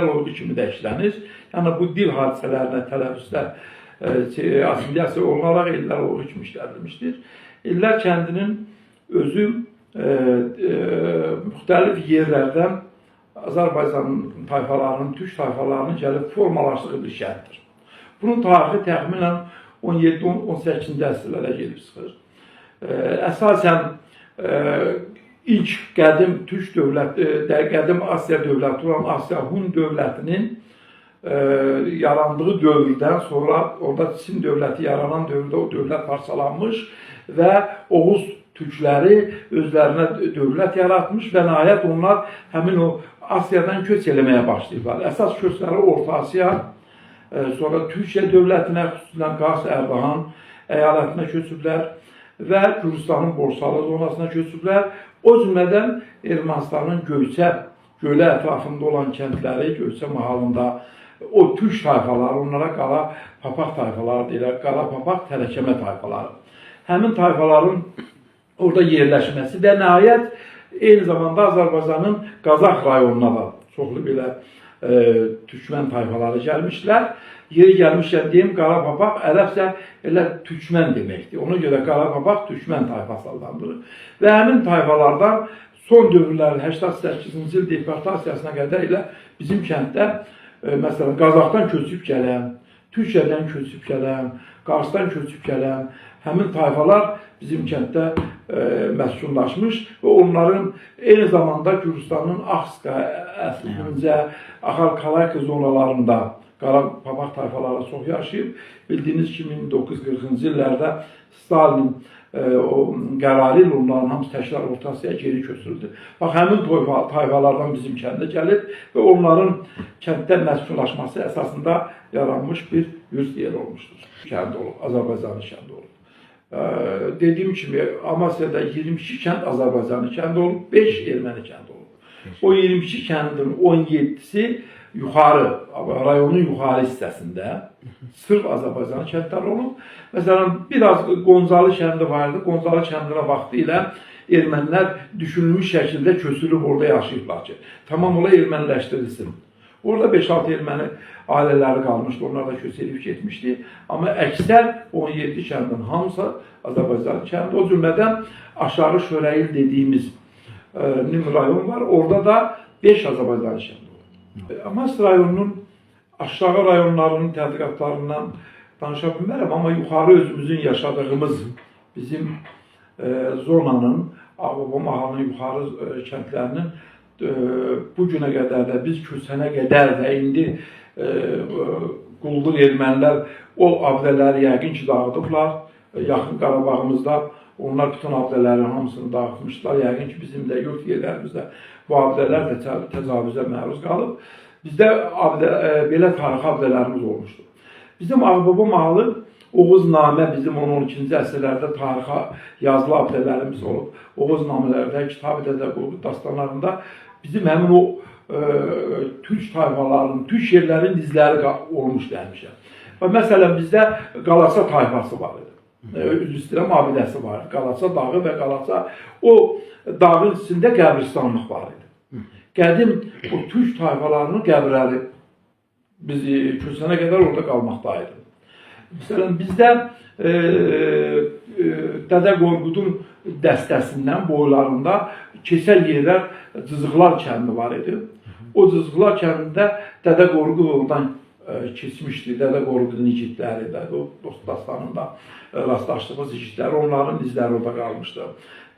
olduğu kimi də işlənir. Yəni bu dil hadisələrinə tələffüzlər e, şey, assimiliyasiya olunaraq illər olduğu kimi işlədilmişdir. İllər kəndinin özü e, e, müxtəlif yerlərdən Azərbaycan tayfalarının, türk tayfalarının gəlib formalaşdığı bir şəhərdir. Bunun tarixi təxminən 17-18-ci əsrlərə gedib çıxır. E, əsasən e, ilk qədim türk dövlət, e, qədim Asiya dövləti olan Asiya Hun dövlətinin e, yarandığı dövrdən sonra orada Çin dövləti yaranan dövrdə o dövlət parçalanmış və Oğuz türkləri özlərinə dövlət yaratmış və nəhayət onlar həmin o Asiyadan köç eləməyə başlayıblar. Əsas köçləri Orta Asiya, e, sonra Türkiyə dövlətinə, xüsusən Qars Ərbahan əyalətinə köçüblər və Gürcistanın Borsalı zonasına köçüblər. O cümlədən Ermənistanın Göyçə gölə ətrafında olan kəndləri, Göyçə mahalında o türk tayfaları, onlara qara papaq tayfaları deyirlər, qara papaq tərəkəmə tayfaları. Həmin tayfaların orada yerləşməsi və nəhayət eyni zamanda Azərbaycanın Qazax rayonuna da çoxlu belə e, türkmən tayfaları gəlmişlər. Yeri gəlmişkən deyim, qara papaq ərəbcə elə türkmən deməkdir. Ona görə qara papaq türkmən tayfası adlandırılır. Və həmin tayfalardan son dövrlərin 88-ci il deportasiyasına qədər elə bizim kənddə e, məsələn Qazaxdan köçüb gələn, Türkiyədən köçüb gələn, Qarsdan köçüb gələn həmin tayfalar bizim kənddə e, məskunlaşmış və onların eyni zamanda Gürcistanın Axska, Əslincə, Axarkalayka zonalarında qara papaq tayfaları çox yaşayıb. Bildiyiniz kimi 1940-cı illərdə Stalin o qərarı ilə onların hamısı təkrar Orta Asiyaya geri köçürüldü. Bax həmin tayfa, tayfalardan bizim kəndə gəlib və onların kənddə məskunlaşması əsasında yaranmış bir yüz yer olmuşdur. Kənd olub, Azərbaycanın kəndi olub. Ee, dediğim kimi Amasya'da 22 kənd Azərbaycanın kəndi olub, 5 erməni kəndi olub. O 22 kəndin 17-si yuxarı, rayonun yuxarı hissəsində sırf Azərbaycan kəndləri olub. Məsələn, biraz Qonzalı kəndi vardı. Qonzalı kəndinə vaxtı ilə ermənilər düşünülmüş şəkildə köçülüb orada yaşayıblar ki, tamam ola erməniləşdirilsin. Orada 5-6 erməni ailələri qalmışdı, onlar da köç edib getmişdi. Amma əksər 17 kəndin hamısı Azərbaycan kəndi. O cümlədən aşağı Şörəyil dediyimiz e, rayon var. Orada da 5 Azərbaycan kəndi var. E, Amas rayonunun aşağı rayonlarının tədqiqatlarından danışa bilmərəm, amma yuxarı özümüzün yaşadığımız bizim e, zonanın, Ağbaba mahalının yuxarı e, kəndlərinin e, bu günə qədər də biz köçənə qədər də indi e, quldur ermənilər o abdələri yəqin ki dağıdıblar. E, Yaxın Qarabağımızda onlar bütün abdələrin hamısını dağıtmışlar. Yəqin ki bizim də yurt yerlərimizdə bu abdələr də tə- təcavüzə məruz qalıb. Bizdə abdə, e, belə tarixi abdələrimiz olmuşdur. Bizim Ağbaba mahalı Oğuznamə bizim 12-ci əsrlərdə tarixə yazılı abdələrimiz olub. Oğuznamələrdə, Kitab-ı Qulub dastanlarında bizim həmin o e, türk tayfalarının, türk yerlərin dizləri qa- olmuş gəlmişəm. Və məsələn bizdə Qalasa tayfası var idi. E, Üzr istəyirəm, abidəsi var. Qalasa dağı və Qalasa o dağın içində qəbristanlıq var idi. Qədim o türk tayfalarının qəbirləri biz e, köçənə qədər orada qalmaqdaydı. Məsələn, bizdə e, e, Dədə Qorqudun dəstəsindən boylarında keçəl yerlər Cızıqlar kəndi var idi. O Cızıqlar kəndində Dədə Qorqud oradan e, keçmişdi. Dədə Qorqudun igidləri də, dost dastanında e, rastlaşdığımız igidlər, onların izləri orada qalmışdı.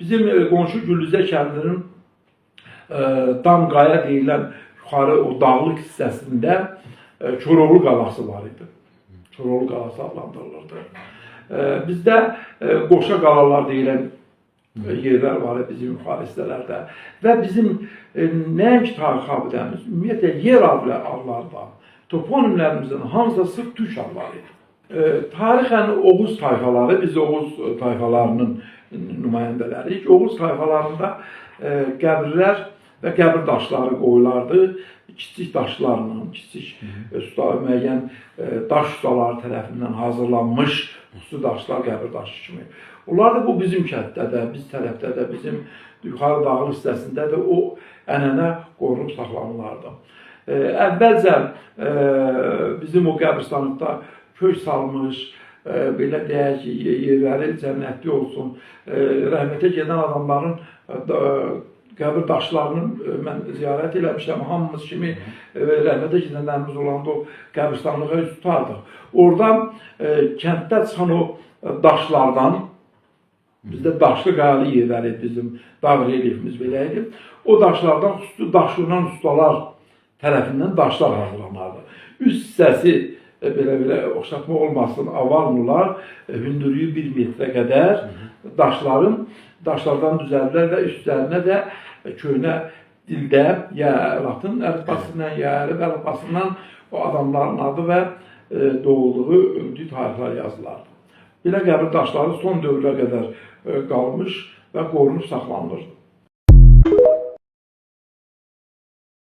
Bizim e, qonşu Güllüzə kəndinin e, Damqaya deyilən yuxarı o dağlıq hissəsində Koroğlu qalası var idi. Koroğlu qalası adlandırılırdı. Bizdə qoşa qalalar deyilən yerlər var bizim yuxarı hissələrdə və bizim nəinki tarixi abidəmiz, ümumiyyətlə yer adlarda toponimlərimizin hamısı sırf türk adları. E, tarixən Oğuz tayfaları, biz Oğuz e, tayfalarının nümayəndələriyik. Oğuz tayfalarında e, qəbirlər və qəbir daşları qoyulardı. Kiçik daşlarla, kiçik e, usta müəyyən e, daş ustaları tərəfindən hazırlanmış xüsusi daşlar qəbir daşı kimi. Onlar da bu bizim kənddə də, biz tərəfdə də, bizim yuxarı dağlıq hissəsində də o ənənə qorunub saxlanılardı. E, əvvəlcə e, bizim o qəbristanlıqda kök salmış, e, belə deyək ki, ye- yerləri olsun. E, rəhmətə gedən adamların e, qəbir daşlarını e, mən ziyarət eləmişəm. Hamımız kimi e, rəhmətə gedənlərimiz olanda o qəbristanlığa üz. Oradan e, kənddə çıxan o e, daşlardan bizdə daşlı qayalı yerləri bizim dağ relyefimiz belə idi. O daşlardan xüsusi daşlanan ustalar tərəfindən daşlar hazırlanardı. Üst hissəsi e, belə-belə oxşatma olmasın, avarlılar e, hündürlüyü 1 metrə qədər daşların daşlardan düzəldilər və üstlərinə də e, köhnə dildə ya latın əlifbasından ya ərəb əlifbasından o adamların adı və doğulduğu öldüyü tarixlər yazılardı. Belə qəbir daşları son dövrə qədər qalmış və qorunub saxlanılır.